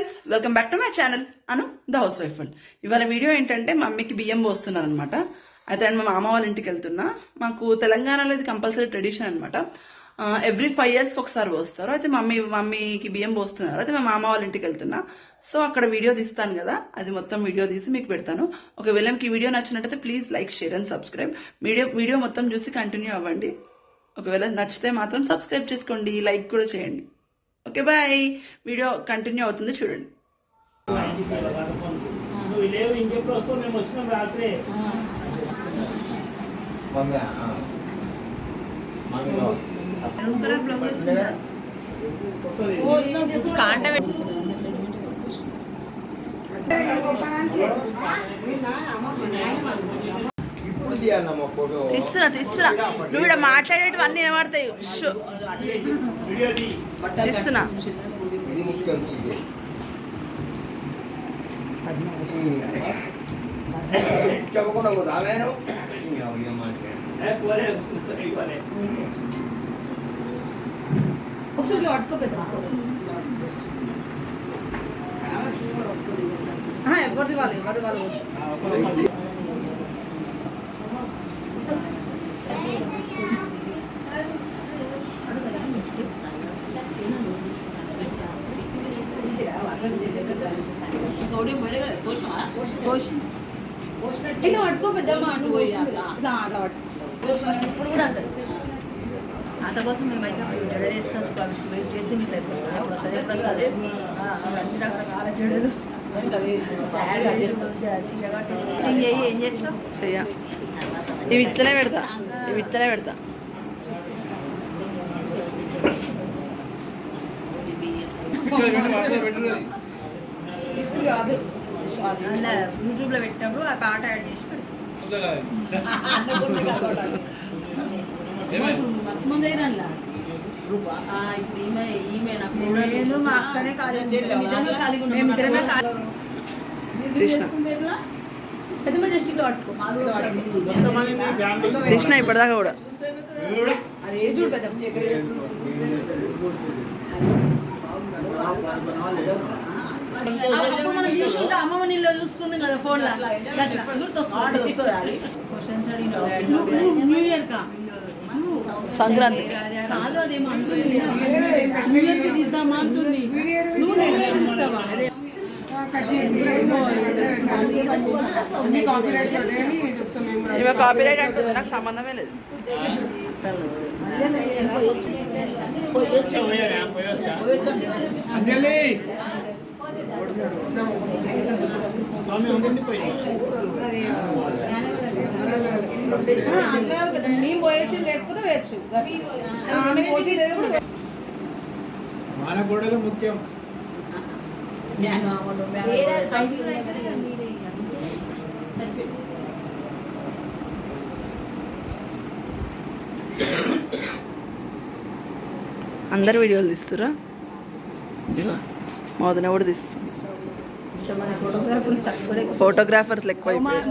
Friends welcome back to my channel Anu the housewife world. ఇవాళ video ఏంటంటే మా మమ్మీకి బియ్యం పోస్తున్నారు అనమాట అయితే నేను మా మామ వాళ్ళ ఇంటికి వెళ్తున్నా. మాకు తెలంగాణలో ఇది కంపల్సరీ ట్రెడిషన్ అనమాట ఎవ్రీ ఫైవ్ ఇయర్స్కి ఒకసారి పోస్తారు. అయితే మమ్మీ మమ్మీకి బియ్యం పోస్తున్నారు. అయితే మా మామ వాళ్ళ ఇంటికి వెళ్తున్నా. సో అక్కడ వీడియో తీస్తాను కదా. అది మొత్తం వీడియో తీసి మీకు పెడతాను. ఒకవేళ మీకు ఈ వీడియో నచ్చినట్టయితే please like share and subscribe video video మొత్తం చూసి కంటిన్యూ అవ్వండి. ఒకవేళ నచ్చితే మాత్రం సబ్స్క్రైబ్ చేసుకోండి. లైక్ కూడా చేయండి. ఓకే బాయ్ వీడియో కంటిన్యూ అవుతుంది చూడండి నువ్వు లేవు ఇంకెప్పుడు వస్తావు మేము వచ్చినాం రాత్రే మమ్మీ మమ్మీ ఒకసారి కాంట ఇప్పుడు తీయాలమ్మా నువ్వు ఇక్కడ మాట్లాడేటివన్నీ వినబడతాయి. షో. చెప్పకుండా పోతా ఒకసారి ఎవరిది వాళ్ళు ఎవరిది వాళ్ళు ఇట్లా పట్టుకో పెద్దమ్మ అటు కోసింది. ఇట్లా అట్లా పట్టుకో ఇప్పుడు కూడా అంతే అంత కోసం మేము అయితే జడ చేస్తాం వెయిట్ చేసి మీకు రేపు వస్తుంది అన్ని రకరకాల జడలు ఏం చేస్తావు? ఇవి ఇట్లనే పెడతా. ఇవి ఇట్లనే పెడతా. ఇప్పుడు కాదు. పెట్టినప్పుడు ఆ పాట యాడ్ చేసి. నేను మా అక్కనే పెద్దమ్మ జస్ట్ ఇట్లా పట్టుకో. ఇప్పటిదాకా కూడా. చూడు పెద్దమ్మ అమ్మమ్మ నీళ్ళు చూసుకుంది కదా ఫోన్ న్యూ ఇయర్ కా? సంక్రాంతి. కాదు అదేమో అంటుంది. న్యూ ఇయర్కి తీద్దామా అంటుంది. నువ్వు న్యూ ఇయర్కి తీస్తావా ఇవి కాపీరైట్ అంటుంది. నాకు సంబంధమే లేదు. పోయొచ్చా? స్వామి పోయింది మేము పోయేసి లేకపోతే వేయచ్చు మానగోడలు ముఖ్యం అందరు వీడియోలు తీస్తురా? ఇదిగో మా వదిన కూడా తీస్తుంది. ఫోటోగ్రాఫర్స్ ఎక్కువ అయిపోయారు.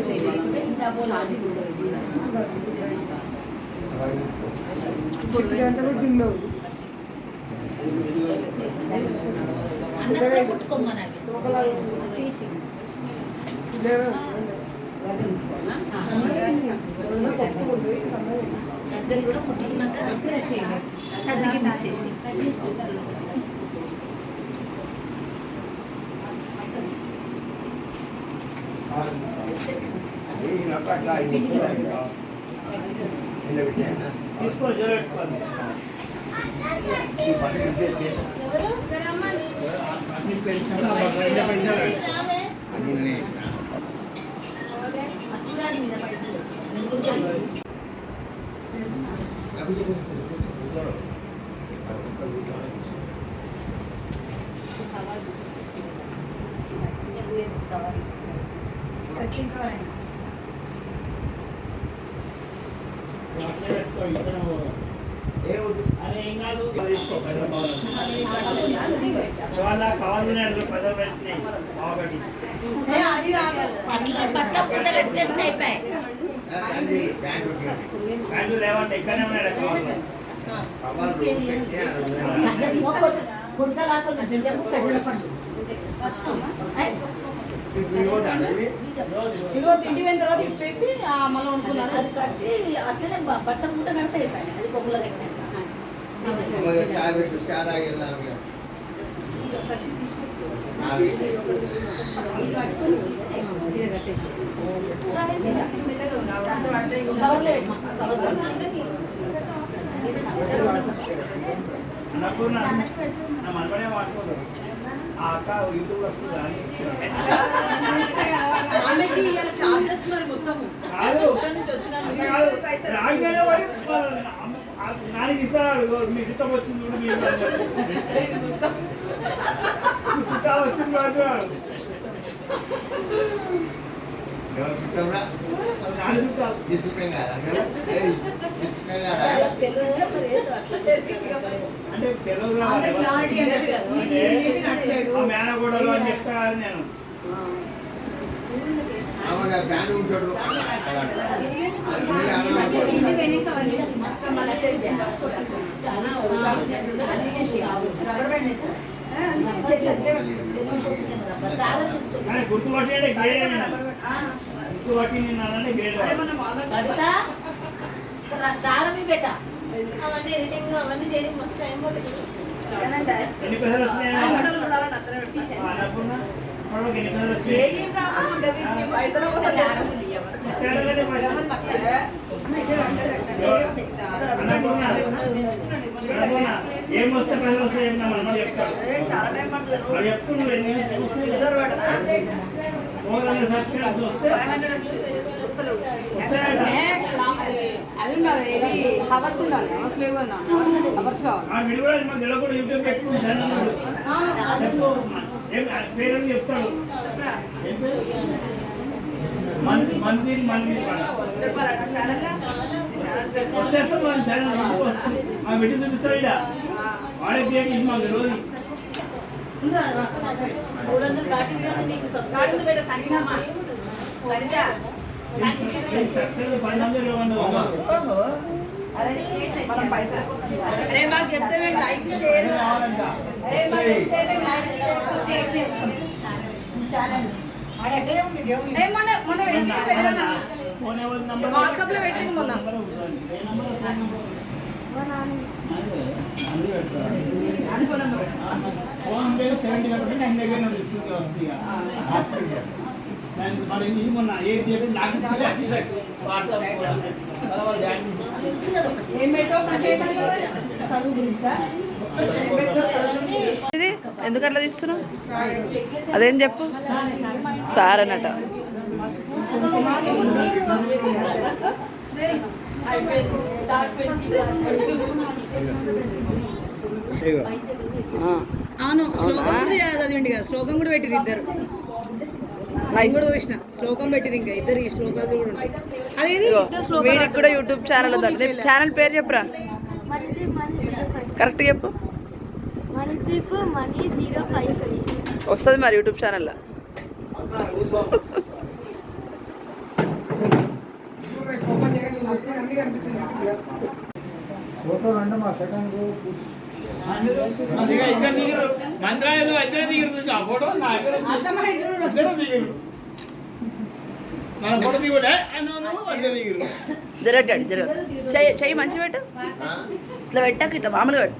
చేయాలి అన్నం పుట్టుకోమని గద్దెలు కూడా పుట్టుకున్నాక చేయండి సర్దికి చేసి అట్లా కింద పెట్టాను తీసుకో జోరు పెట్టుకోండి ఈ పట్టు తీసేస్తే అన్ని పండు ఇప్పుడు రోజు అనేది ఈరోజు ఇంటి పోయిన తర్వాత ఇప్పేసి ఆ, మళ్ళీ వండుకున్నాను అది కట్టి అట్లనే బ- బట్ట మూట కడితే అయిపోయాయి అది బొమ్మల అమ్మగా చాయ్ పెట్టు చాయ్ తాగి నాకు నా మనపడే వాడుకోదు ఆ అక్క యూట్యూబ్ వస్తుంది అని ఇస్తాడు మీ చుట్టం వచ్చింది చూడు మీ చుట్టాలు వచ్చింది అంటున్నాడు ఎవరు చుట్టంరా? నాని చుట్టాలు ఈ సుఖం కాదా అందరూ? ఏయ్, ఈ సుఖం కాదా తెలియదు మరి ఏదో అట్లా అంటే తెలియదు అంటే క్లారిటీ అనేది ఇది చేసి నడిచాడు ఆ మేనగోడలు అని చెప్తా కాదు నేను ఆమెగా ఫ్యాన్ ఉంటాడు ఇంటికి వెనక అవన్నీ కానీ గుర్తుపట్టి అంటే గ్రేడ్ గుర్తుపట్టి నిన్న అంటే గ్రేడ్ దారమి బేట అవన్నీ ఎడిటింగ్ అవన్నీ చేయడానికి మస్తు టైం పడుతుంది. ఎన్ని పైసలు వచ్చినాయి? అన్నపూర్ణ వాళ్ళకి ఎన్ని పైసలు ఏం వస్తే వస్తాయి చెప్పినా మనం చెప్తాడు మరి చెప్తూ నువ్వు ఎన్ని ఫోర్ హండ్రెడ్ సబ్స్క్రైబ్స్ వస్తే అది వీడియో కూడా యూట్యూబ్ ఏం పేరు చెప్తాడు ఏం మంది మంది మంది. వచ్చేస్తాం మన ఛానల్ వస్తుంది ఆ వీడియో చూపిస్తాడు ఇక్కడ వాడే క్రియేట్ చేసి మాకు. అరే చెప్తే మేము లైక్ షేర్. అరే చెప్తే మేము లైక్ షేర్ ఛానల్. ఏ మొన్న ఎందుకట్లా పెట్టింది మొన్న. ఫోన్ పే సెవెంటీ దగ్గర తీసుకుంటే వస్తుంది దానికి మరి ఇది మొన్న ఏది చెప్పి నాకు తీస్తున్నావు? అదేం చెప్పు? సార్ అన్నట్టు. అవును శ్లోకం కూడా చదివిండి కదా శ్లోకం కూడా పెట్టిరు ఇద్దరు. కూడా చూసిన శ్లోకం పెట్టిరు ఇంకా ఇద్దరు ఈ శ్లోకాలు కూడా ఉంటాయి. అదేది? ఇదిగో, ఇద్దరు శ్లోకాలు వీడికి కూడా యూట్యూబ్ ఛానల్ ఉంది ఛానల్ పేరు చెప్పురా. కరెక్ట్ చెప్పు. వస్తుంది మరి యూట్యూబ్ ఛానల్లో అందుకే ఇద్దరు దిగిరు మంత్రాలు ఏదో దిగిరు చూసి ఆ ఫోటో నా దగ్గర ఇద్దరు దిగిరు మన ఫోటో దిగుడే ఇద్దరు దిగిరు జరగండి జరగ చెయ్యి చెయ్యి మంచి పెట్టు ఇట్లా పెట్టాక ఇట్లా మామూలుగా పెట్టు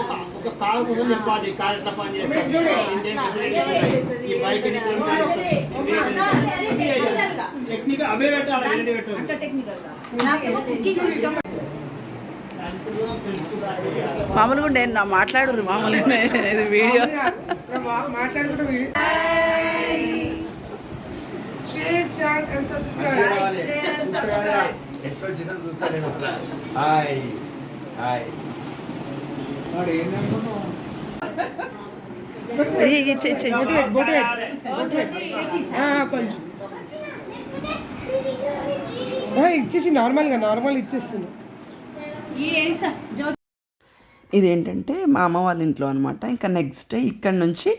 ఒక- ఒక కోసం చెప్పాలి కార్ ఎట్లా పని చేస్తుంది ఈ బైక్ టెక్నిక్ అవే పెట్టాలి పెట్టాలి మామూలుగా ఉండే నా మాట్లాడరు మామూలుగా ఇది వీడియో. మాట్లాడుకుంటే video. Share chat and subscribe ఎట్లా వచ్చిందో చూస్తా నేను హాయ్. హాయ్. వాడు ఏంటనుకున్నావు ఇచ్చేసి నార్మల్గా నార్మల్ ఇచ్చేస్తుంది ఇదేంటంటే మా అమ్మ వాళ్ళ ఇంట్లో అనమాట ఇంకా నెక్స్ట్ డే ఇక్కడ నుంచి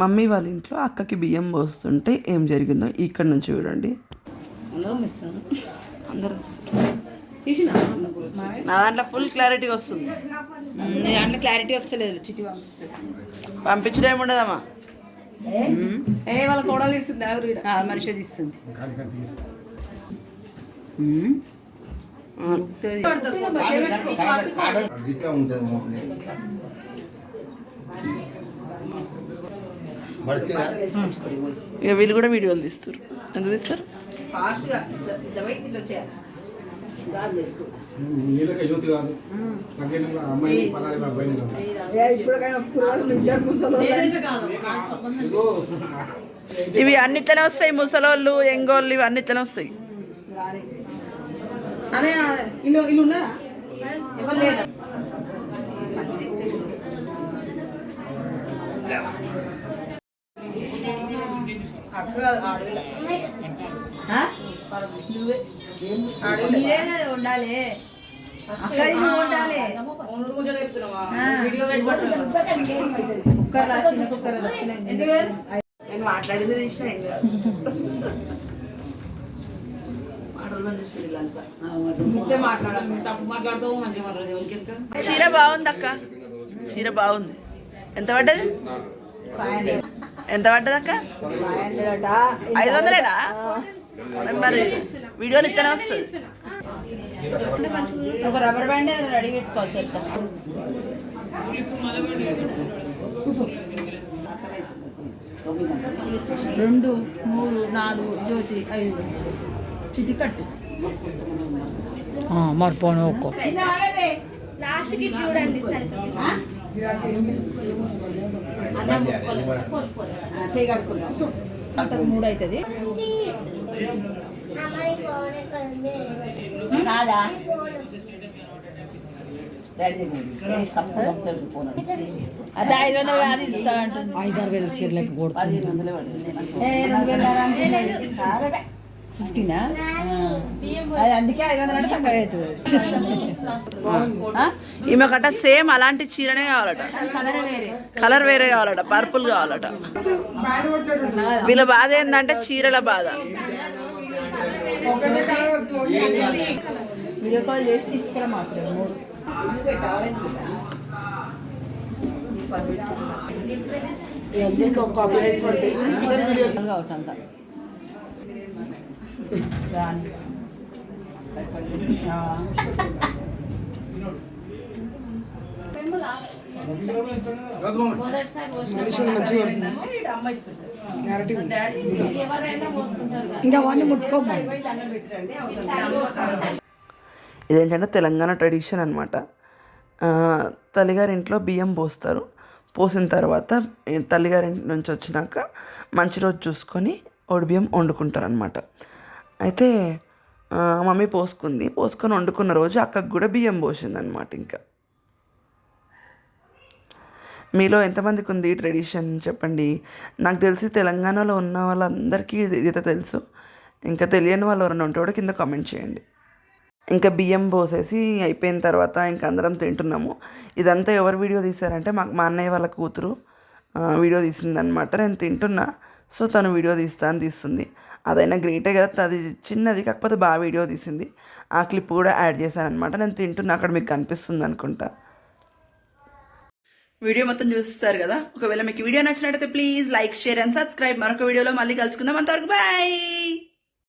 మమ్మీ వాళ్ళ ఇంట్లో అక్కకి బియ్యం పోస్తుంటే ఏం జరిగిందో ఇక్కడ నుంచి చూడండి. అందరూ నా దాంట్లో ఫుల్ క్లారిటీ వస్తుంది. దాంట్లో క్లారిటీ వస్తలేదు పంపిస్తుంది. పంపించడం ఏముండదమ్మా? ఏ వాళ్ళ కోడలు ఇస్తుంది. మనిషి తీస్తుంది. ఇక వీళ్ళు కూడా వీడియోలు తీస్తారు. ఎందుకు తీస్తారు? ఇవి అన్నిట్లనే వస్తాయి ముసలోళ్ళు ఎంగోళ్ళు ఇవి అన్నిట్లనే వస్తాయి అనే ఇల్లు ఇల్లు ఉన్నారా ఎవరు లేరా అక్క ఆడవిల నువ్వే నీదే కదా ఉండాలి అక్కది నువ్వు ఉండాలి ఆ. కుక్కర్ రా చిన్న కుక్కర్ నేను మాట్లాడింది చీర బాగుంది అక్క చీర బాగుంది. ఎంత పడ్డది? ఎంత పడ్డది అక్క ఐదు వందలేనా? మరి వీడియోలు ఇక్కడే వస్తుంది. ఒక రబ్బర్ బ్యాండ్ రెడీ పెట్టుకోవచ్చు రెండు మూడు నాలుగు జ్యోతి ఐదు. చిటికట్టు మరి మూడు అవుతుంది లాస్ట్కి చూడండి మూడు అవుతుంది. కాదా ఐదారు వేల చీరలకు కొడుతుంది ఫిఫ్టీనా? అది అందుకే ఐదు వందలు అంటే తక్కువ అవుతుంది. ఈమె కట్ట సేమ్ అలాంటి చీరనే కావాలట. కలర్ వేరే. కలర్ వేరే కావాలట. పర్పుల్ కావాలట. వీళ్ళ బాధ ఏంటంటే చీరల బాధ. వీడియో కాల్ చేసి తీసుకురా మాత్రం మూడు ఇంకా వాడిని ఇదేంటంటే తెలంగాణ ట్రెడిషన్ అనమాట తల్లిగారింట్లో బియ్యం పోస్తారు. పోసిన తర్వాత తల్లిగారింటి నుంచి వచ్చినాక మంచి రోజు చూసుకొని ఒడి బియ్యం వండుకుంటారు అనమాట అయితే మమ్మీ పోసుకుంది. పోసుకొని వండుకున్న రోజు అక్కకు కూడా బియ్యం పోసింది అనమాట ఇంకా. మీలో ఎంతమందికి ఉంది ట్రెడిషన్ చెప్పండి? నాకు తెలిసి తెలంగాణలో ఉన్న వాళ్ళందరికీ ఇది ఇదైతే తెలుసు. ఇంకా తెలియని వాళ్ళు ఎవరైనా ఉంటే కూడా కింద కామెంట్ చేయండి. ఇంకా బియ్యం పోసేసి అయిపోయిన తర్వాత ఇంకా అందరం తింటున్నాము. ఇదంతా ఎవరు వీడియో తీశారంటే మాకు మా అన్నయ్య వాళ్ళ కూతురు. వీడియో తీసిందనమాట నేను తింటున్నా. సో తను వీడియో తీస్తా అని తీస్తుంది. అదైనా గ్రేటే కదా అది చిన్నది కాకపోతే బాగా వీడియో తీసింది. ఆ క్లిప్ కూడా యాడ్ చేశాను అనమాట నేను తింటున్నా అక్కడ మీకు కనిపిస్తుంది అనుకుంటా. వీడియో మొత్తం చూస్తారు కదా. ఒకవేళ మీకు వీడియో నచ్చినట్టయితే please like share and subscribe. మరొక వీడియోలో మళ్ళీ కలుసుకుందాం. అంతవరకు బాయ్